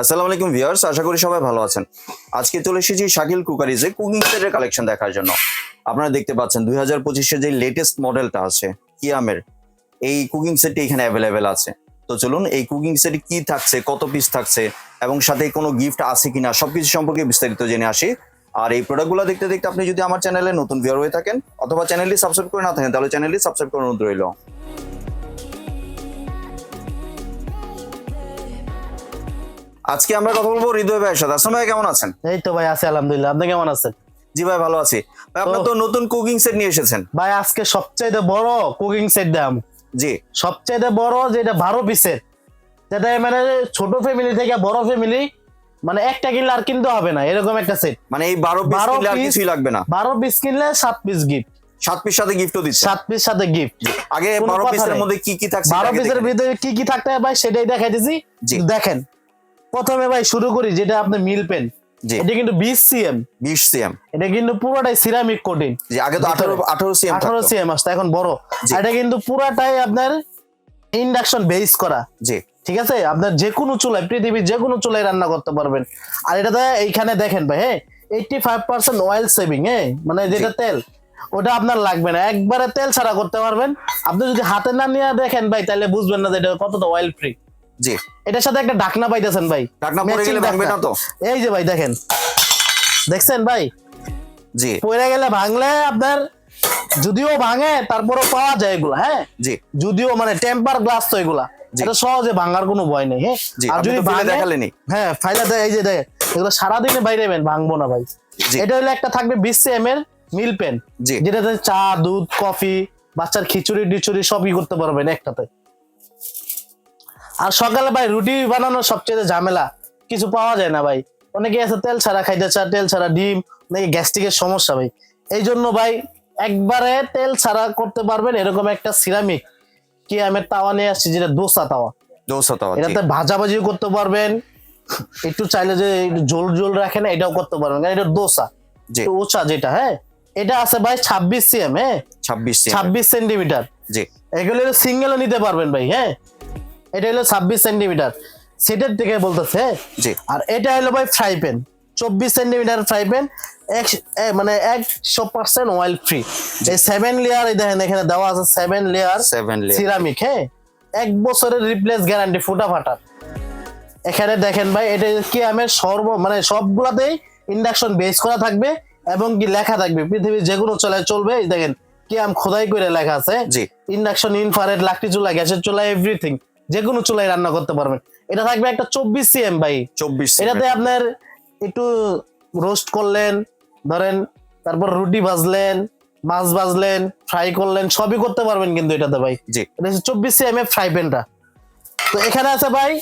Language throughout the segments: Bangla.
আসসালামু আলাইকুম ভিউয়ার্স, আশা করি সবাই ভালো আছেন। আজকে চলে এসেছি শাকিল কুকারিজে কুকিং সেটের কালেকশন দেখার জন্য। আপনারা দেখতে পাচ্ছেন দুই হাজার পঁচিশে যে লেটেস্ট মডেলটা আছে কিয়ামের এই কুকিং সেটটি এখানে অ্যাভেলেবেল আছে। তো চলুন, এই কুকিং সেটে কি থাকছে, কত পিস থাকছে, এবং সাথে কোনো গিফট আছে কিনা, সবকিছু সম্পর্কে বিস্তারিত জেনে আসি। আর এই প্রোডাক্টগুলো দেখতে দেখতে আপনি যদি আমার চ্যানেলে নতুন ভিউয়ার হয়ে থাকেন, অথবা চ্যানেলটি সাবস্ক্রাইব করে না থাকেন, তাহলে চ্যানেলটি সাবস্ক্রাইব করে অনুরোধ রইল। আজকে আমরা কথা বলব হৃদয় ভাইয়ের সাথে। আসলাম ভাই কেমন আছেন? এই তো ভাই আছি আলহামদুলিল্লাহ। আপনি কেমন আছেন? জি ভাই ভালো আছি। ভাই আপনার তো নতুন কুকিং সেট নিয়ে এসেছেন। ভাই আজকে সবচাইতে বড় কুকিং সেট দাম জি। সবচাইতে বড় যেটা বারো পিসের যেটা মানে ছোট ফ্যামিলি থেকে বড় ফ্যামিলি মানে একটা কিনলে আর কিনতে হবে না এরকম একটা সেট মানে এই বারো পিস কিনলে আর কিছুই লাগবে না। বারো পিস কিনলে সাত পিস গিফট সাত পিস সাথে গিফটও দিচ্ছে। সাত পিস সাথে গিফট আগে বারো পিসের মধ্যে কি কি থাকছে বারো পিসের ভিতরে কি কি থাকতে হয় ভাই সেটাই দেখাই দিছি দেখেন প্রথমে ভাই শুরু করি যেটা আপনি মিল পেন। এটা কিন্তু বিশ সিএম বিশ সিএম এটা কিন্তু পুরোটাই সিরামিক কোটিং জি আগে তো। আঠারো আঠারো সিএম আঠারো সিএম আসতো এখন বড়। এটা কিন্তু পুরাটাই আপনার ইন্ডাকশন বেস করা। জি। ঠিক আছে? আপনার যে কোনো চুলায় পৃথিবীর যে কোনো চুলায় রান্না করতে পারবেন। আর এটাতে এইখানে দেখেন ভাই হ্যাঁ? Eighty five percent oil saving হ্যাঁ? মানে যেটা তেল ওটা আপনার লাগবে না। একবারে তেল ছাড়া করতে পারবেন। আপনি যদি হাতে না নিয়ে দেখেন ভাই তাহলে বুঝবেন না যে এটা কতটা অয়েল ফ্রি জি। এটার সাথে একটা ঢাকনা পাইতেছেন ভাই। পরে Matching গেলে ভাঙবে না তো? এই যে ভাই দেখেন। দেখছেন ভাই? জি। পড়ে গেলে ভাঙলে আপনার যদিও ভাঙে তারপরেও পাওয়া যায় এগুলা হ্যাঁ? জি। যদিও মানে টেম্পার গ্লাস তো এগুলা। এটা সহজে ভাঙার কোনো ভয় নেই হ্যাঁ? আর যদি দেখালেনি হ্যাঁ ফাইলা দেয় এই যে দেয় এগুলো সারাদিনে বাইরে ভাঙবো না ভাই। এটা হলো একটা থাকবে বিশ এম এর মিল পেন যেটাতে চা দুধ কফি বাচ্চার খিচুড়ি টিচুড়ি সবই করতে পারবেন একটাতে। আর সকালে ভাই রুটি বানানো সবচেয়ে ঝামেলা কিছু পাওয়া যায় না ভাই। অনেকে আছে তেল ছাড়া খাইতে চা তেল ছাড়া ডিম নাকি গ্যাস্ট্রিকের সমস্যা ভাই। এই জন্য ভাই একবারে তেল ছাড়া করতে পারবেন এরকম একটা সিরামিক কি আমি তাওয়া নিয়ে আসছি যেটা দোসা তাওয়া। দোসা তো এটাতে ভাজাভাজিও করতে পারবেন। একটু চাইলে যে ঝোল ঝোল রাখেন এটাও করতে পারবেন কারণ এটা দোসা। ওচা যেটা হ্যাঁ? এটা আছে ভাই ছাব্বিশ সিএম হ্যাঁ? ছাব্বিশ ছাব্বিশ সেন্টিমিটার। জি। এগুলো সিঙ্গেলও নিতে পারবেন ভাই হ্যাঁ? এটা হলো ছাব্বিশ সেন্টিমিটার। সেটার থেকে বলতেছে? জি। আর এটা হলো ভাই ফ্রাই প্যান। চব্বিশ সেন্টিমিটার ফ্রাই প্যান এক মানে একশো পার্সেন্ট অয়েল ফ্রি এই সেভেন লেয়ার এই দেখেন এখানে দেওয়া আছে seven layer seven layer ceramic হ্যাঁ? এক বছরের রিপ্লেস গ্যারান্টি ফুটা ফাটার এখানে দেখেন ভাই এটা কি আমের সর্ব মানে সবগুলাতেই ইন্ডাকশন বেস করা থাকবে এবং কি লেখা থাকবে। পৃথিবীর যে কোনো চলায় চলবে এই দেখেন কি আম খোদাই করে লেখা আছে। জি। ইন্ডাকশন ইনফারেট লাকড়ি চুলা গ্যাসের চুলা এভরিথিং যে কোনো চুলায় রান্না করতে পারবেন। এটা থাকবে একটা চব্বিশ সিএম ভাই। চব্বিশ এটাতে আপনার একটু রোস্ট করলেন ধরেন তারপর রুটি ভাজলেন মাছ ভাজলেন ফ্রাই করলেন সবই করতে পারবেন কিন্তু এটাতে ভাই। জি। এটা হচ্ছে চব্বিশ সিএম এর ফ্রাই প্যানটা তো এখানে আছে ভাই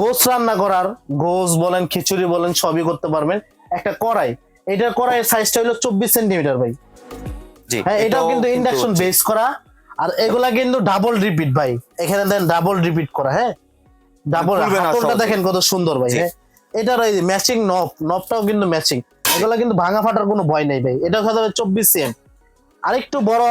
গোস রান্না করার গোস বলেন খিচুড়ি বলেন সবই করতে পারবেন। একটা কড়াই এটার কড়াইয়ের সাইজটা হলো চব্বিশ সেন্টিমিটার ভাই। হ্যাঁ এটাও কিন্তু ইন্ডাকশন বেস করা। আর এগুলা কিন্তু ডাবল রিপিট ভাই। এখানে দেন ডাবল রিপিট করা হ্যাঁ? ডাবল হাতলটা দেখেন কত সুন্দর ভাই হ্যাঁ? এটার ওই ম্যাচিং নব নবটাও কিন্তু ম্যাচিং এগুলা কিন্তু ভাঙা ফাটার কোনো ভয় নেই ভাই। এটা হচ্ছে চব্বিশ সিএম আরেকটু বড়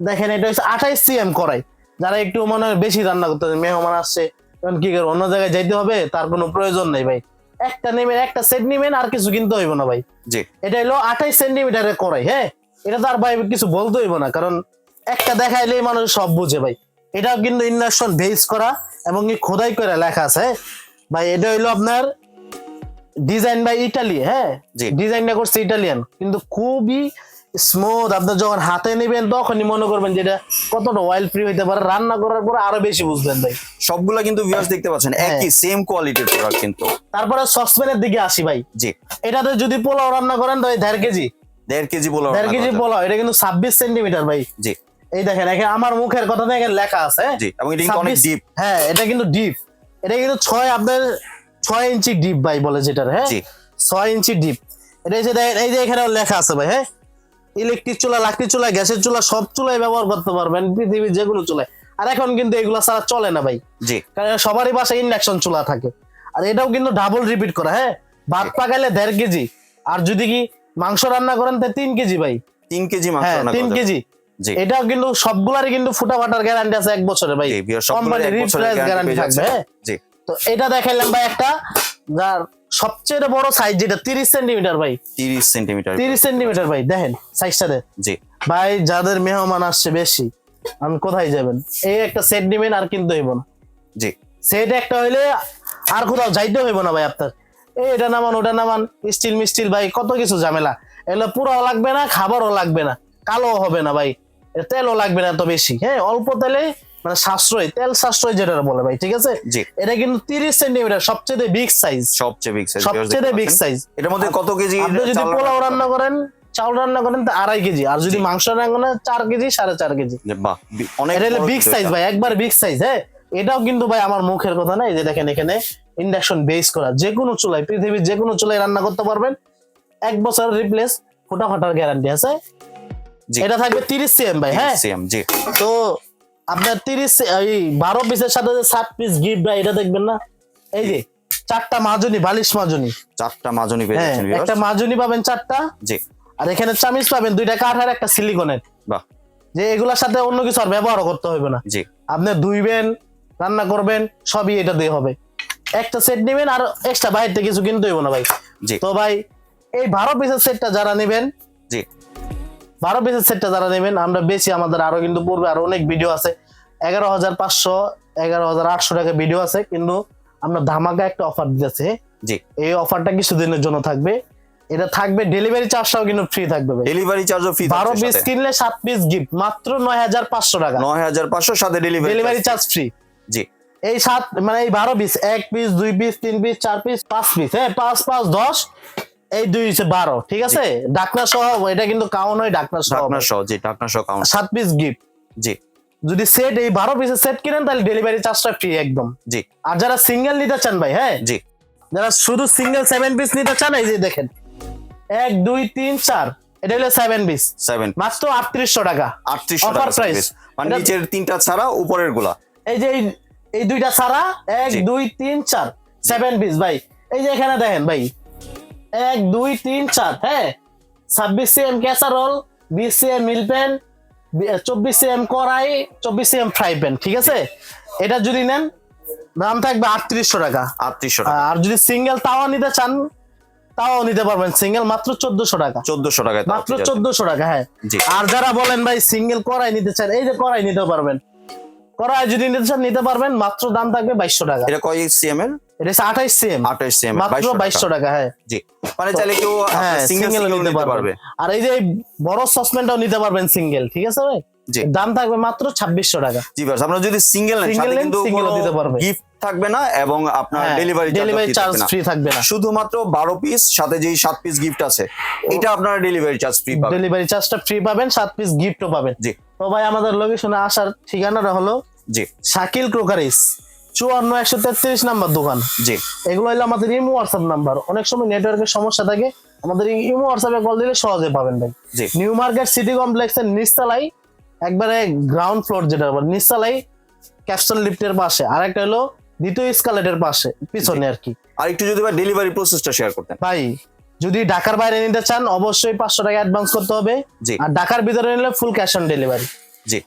দেখেন এটা হচ্ছে আঠাইশ সিএম করাই। যারা একটু মনে হয় বেশি রান্না করতে মেহমান আসছে তখন কি করে অন্য জায়গায় যাইতে হবে তার কোনো প্রয়োজন নেই ভাই। একটা নেবেন একটা সেট নেবেন আর কিছু কিনতে হইব না ভাই। জি। এটা হলো আঠাইশ সেন্টিমিটারের করাই হ্যাঁ? এটা তো আর ভাই কিছু বলতে হইব না কারণ একটা দেখাইলেই মানুষ সব বুঝে ভাই। এটাও কিন্তু ইন্ডাকশন বেস করা এবং কি খোদাই করে লেখা আছে হ্যাঁ? ভাই এটা হইল আপনার ডিজাইন বাই ইটালি হ্যাঁ? ডিজাইনটা করছে ইটালিয়ান কিন্তু খুবই স্মুথ আপনি যখন হাতে নেবেন তখনই মনে করবেন যেটা কতটা অয়েল ফ্রি হইতে পারে। রান্না করার পরে আরও বেশি বুঝবেন ভাই। সবগুলা কিন্তু ভিউয়ার্স দেখতে পাচ্ছেন হ্যাঁ। একই সেম কোয়ালিটির প্রোডাক্ট কিন্তু। তারপরে সসপ্যানের দিকে আসি ভাই। জি। এটাতে যদি পোলাও রান্না করেন তো এই দেড় কেজি। দেড় কেজি বলো দেড় কেজি পোলাও এটা কিন্তু ছাব্বিশ সেন্টিমিটার ভাই। জি। এই দেখেন এখানে আমার মুখের কথা থেকে লেখা আছে। জি এবং এটা কিন্তু অনেক ডিপ হ্যাঁ এটা কিন্তু ডিপ এটা কিন্তু ছয় আপনার ছয় ইঞ্চি ডিপ ভাই বলে যেটার হ্যাঁ? জি। ছয় ইঞ্চি ডিপ এটা হচ্ছে দেখেন এই যে এখানে লেখা আছে ভাই হ্যাঁ? ইলেকট্রিক চুলা লাকড়ি চুলা গ্যাসের চুলা সব চুলাই ব্যবহার করতে পারবেন পৃথিবীর যে কোনো চুলায়। আর এখন কিন্তু এগুলো ছাড়া চলে না ভাই। জি। কারণ সবারই বাসায় ইন্ডাকশন চুলা থাকে। আর এটাও কিন্তু ডাবল রিপিট করা হ্যাঁ? ভাত পাকাইলে দেড় কেজি। আর যদি কি মাংস রান্না করেন তাহলে তিন কেজি ভাই। তিন কেজি মাংস হ্যাঁ রান্না তিন কেজি। জি। এটাও কিন্তু সবগুলারই কিন্তু ফুটা ফাটার গ্যারান্টি আছে এক বছরে ভাই। কোম্পানি রিপ্লেস গ্যারান্টি থাকবে হ্যাঁ? জি। তো এটা দেখাইলাম ভাই একটা যার সবচেয়ে বড় সাইজ যেটা তিরিশ সেন্টিমিটার ভাই। তিরিশ সেন্টিমিটার তিরিশ সেন্টিমিটার ভাই দেখেন সাইজটা জি। ভাই যাদের মেহমান আসছে বেশি আমি কোথায় যাবেন? এই একটা সেট নিবেন আর কিনতে হইব না। জি। সেট একটা হইলে আর কোথাও যাইতে হইব না ভাই আপনার। এই এটা নামান ওটা নামান স্টিল মিস্টিল ভাই কত কিছু ঝামেলা। এগুলো পুরাও লাগবে না খাবারও লাগবে না। কালো হবে না ভাই। তেলও লাগবে না এত বেশি। হ্যাঁ অল্প তেলে মানে সাশ্রয় তেল সাশ্রয় যেটা বলে ভাই ঠিক আছে? এটা কিন্তু তিরিশ সেন্টিমিটার সবচেয়ে বিগ সাইজ সবচেয়ে বিগ সাইজ সবচেয়ে বিগ সাইজ এটার মধ্যে কত কেজি আপনি যদি পোলাও রান্না করেন চাউল রান্না করেন তো আড়াই কেজি আর যদি মাংস রান্না করেন চার কেজি সাড়ে চার কেজি। এটা হলো বিগ সাইজ ভাই একবার বিগ সাইজ হ্যাঁ? এটাও কিন্তু ভাই আমার মুখের কথা না এই যে দেখেন এখানে ইন্ডাকশন বেস করা। যে কোনো চুলায় পৃথিবীর যে কোনো চুলায় রান্না করতে পারবেন। এক বছর রিপ্লেস ফোটা ফাটার গ্যারান্টি আছে। এটা থাকবে তিরিশ সিএম ভাই হ্যাঁ? সেম জি। তো আপনার তিরিশ এই বারো পিসের সাথে যে সাত পিস গিফট ভাই এটা দেখবেন না? এই যে চারটা মাজনি বালিশ মাজনি চারটা মাজনি পেয়ে হ্যাঁ। একটা মাজনি পাবেন চারটা। জি। আর এখানে চামিচ পাবেন দুইটা কাঠার একটা সিলিকনের। বাহ। যে এগুলোর সাথে অন্য কিছু আর ব্যবহারও করতে হবে না। জি। আপনি ধুইবেন রান্না করবেন সবই এটা দিয়ে হবে। একটা সেট নেবেন আর এক্সট্রা বাইরে থেকে কিছু কিনতে হইব না ভাই। জি। তো ভাই এই বারো পিসের সেটটা যারা নেবেন জি। বারো পিসের সেটটা যারা নেবেন আমরা বেশি আমাদের আরও কিন্তু পূর্বে আরও অনেক ভিডিও আছে। এগারো হাজার পাঁচশো এগারো হাজার আটশো টাকা ভিডিও আছে কিন্তু আমরা ধামাকা একটা অফার দিতেছে। জি। এই অফারটা কিছুদিনের জন্য থাকবে। এটা থাকবে ডেলিভারি চার্জটাও কিন্তু ফ্রি থাকবে ডেলিভারি চার্জও ফ্রি বারো পিস কিনলে সাত পিস গিফট মাত্র নয় হাজার পাঁচশো টাকা। নয় হাজার পাঁচশো সাথে ডেলিভারি ডেলিভারি চার্জ ফ্রি জি। এই সাত মানে এই বারো পিস এক পিস দুই পিস তিন পিস চার পিস পাঁচ পিস হ্যাঁ পাঁচ পাঁচ দশ এই দুই হচ্ছে বারো ঠিক আছে? ডাকনা সহ এটা কিন্তু কাউন হয় ডাকনা সহ ঢাকনা সহ জি ঢাকনা সহ কাউন্ট সাত পিস গিফট জি। যদি সেট এই বারো পিসের সেট কিনেন তাহলে ডেলিভারি চার্জটা ফ্রি একদম। জি। আর যারা সিঙ্গেল নিতে চান ভাই হ্যাঁ? জি। যারা শুধু সিঙ্গেল সেভেন পিস নিতে চান এই যে দেখেন। এক দুই তিন চার এটা হলো সেভেন পিস সেভেন মাত্র আটত্রিশশো টাকা। আটত্রিশশো টাকা piece। মানে নিচের তিনটা ছাড়া উপরেরগুলা। এই যে এই- এই দুইটা ছাড়া এক দুই তিন চার সেভেন পিস ভাই। এই যে এখানে দেখেন ভাই। এক দুই তিন চার হ্যাঁ? ছাব্বিশ সিএম ক্যাসারোল বিশ সিএম মিল প্যান চব্বিশ সিএম কড়াই চব্বিশ সিএম ফ্রাই প্যান ঠিক আছে? এটা যদি নেন দাম থাকবে আটত্রিশশো টাকা। আটত্রিশশো টাকা। আর যদি সিঙ্গেল তাওয়া নিতে চান তাও নিতে পারবেন। সিঙ্গেল মাত্র চোদ্দশো টাকা। চোদ্দশো টাকায় মাত্র চোদ্দশো টাকা হ্যাঁ। আর যারা বলেন ভাই সিঙ্গেল কড়াই নিতে চান এই যে কড়াই নিতে পারবেন। কড়াই যদি নিতে চান নিতে পারবেন। মাত্র দাম থাকবে বাইশশো টাকা। এটা কয় সিএম এর? এটা হচ্ছে আঠাইশ সিএম সিএম মাত্র বাইশশো টাকা। হ্যাঁ। জি। মানে চাইলে কেউ হ্যাঁ সিঙ্গেল সিঙ্গেল সিঙ্গেল নিতে পারবে। আর এই যে বড় সসপ্যানটাও নিতে পারবেন সিঙ্গেল ঠিক আছে ভাই? দাম থাকবে মাত্র ছাব্বিশশো টাকা। জি ভাই আপনারা যদি সিঙ্গেল নেন কিন্তু দিতে পারবে। গিফট থাকবে না এবং আপনার ডেলিভারি ডেলিভারি চার্জ ফ্রি থাকবে না। শুধুমাত্র বারো পিস সাথে যেই সাত পিস গিফট আছে এটা আপনারা ডেলিভারি চার্জ ফ্রি পাবেন। ডেলিভারি চার্জটা ফ্রি পাবেন সাত পিস গিফটও পাবেন। জি। তো ভাই আমাদের লোকেশনে আসার ঠিকানাটা হলো জি। শাকিল ক্রোকারিস। চুয়ান্ন একশো তেত্রিশ নাম্বার দোকান। জি। এগুলো হলো আমাদের ইমো হোয়াটসঅ্যাপ নাম্বার। অনেক সময় নেটওয়ার্কের সমস্যা থাকে। আমাদের ইমো হোয়াটসঅ্যাপে কল দিলে সহজে পাবেন ভাই। জি। নিউ মার্কেট সিটি কমপ্লেক্সের নিচতলাই একবারে গ্রাউন্ড ফ্লোর যেটা বলে নিচতলাই ক্যাপসন লিফটের পাশে। আর একটা হলো দ্বিতীয় স্কালেটের পাশে পিছনে আর কি। আর একটু যদি ভাই ডেলিভারি প্রসেসটা শেয়ার করতেন। ভাই যদি ঢাকার বাইরে নিতে চান অবশ্যই পাঁচশো টাকা অ্যাডভান্স করতে হবে। জি। আর ঢাকার ভিতরে নিলে ফুল ক্যাশ অন ডেলিভারি জি।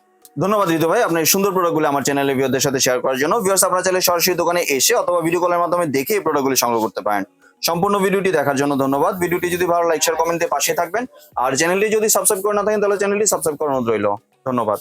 ধন্যবাদ ঋতু ভাই। আপনার সুন্দর প্রোডাক্টগুলো আমার চ্যানেলে ভিওদের সাথে শেয়ার করার জন্য। ভিউয়ার্স আপনারা চাইলে সরাসরি দোকানে এসে অথবা ভিডিও কলের মাধ্যমে দেখে এই প্রোডাক্টগুলি সংগ্রহ করতে পারেন। সম্পূর্ণ ভিডিওটি দেখার জন্য ধন্যবাদ। ভিডিওটি যদি ভালো লাইক শেয়ার কমেন্টে পাশে থাকবেন। আর চ্যানেলটি যদি সাবস্ক্রাইব করে না থাকেন, তাহলে চ্যানেলটি সাবস্ক্রাইব করানো রইল। ধন্যবাদ।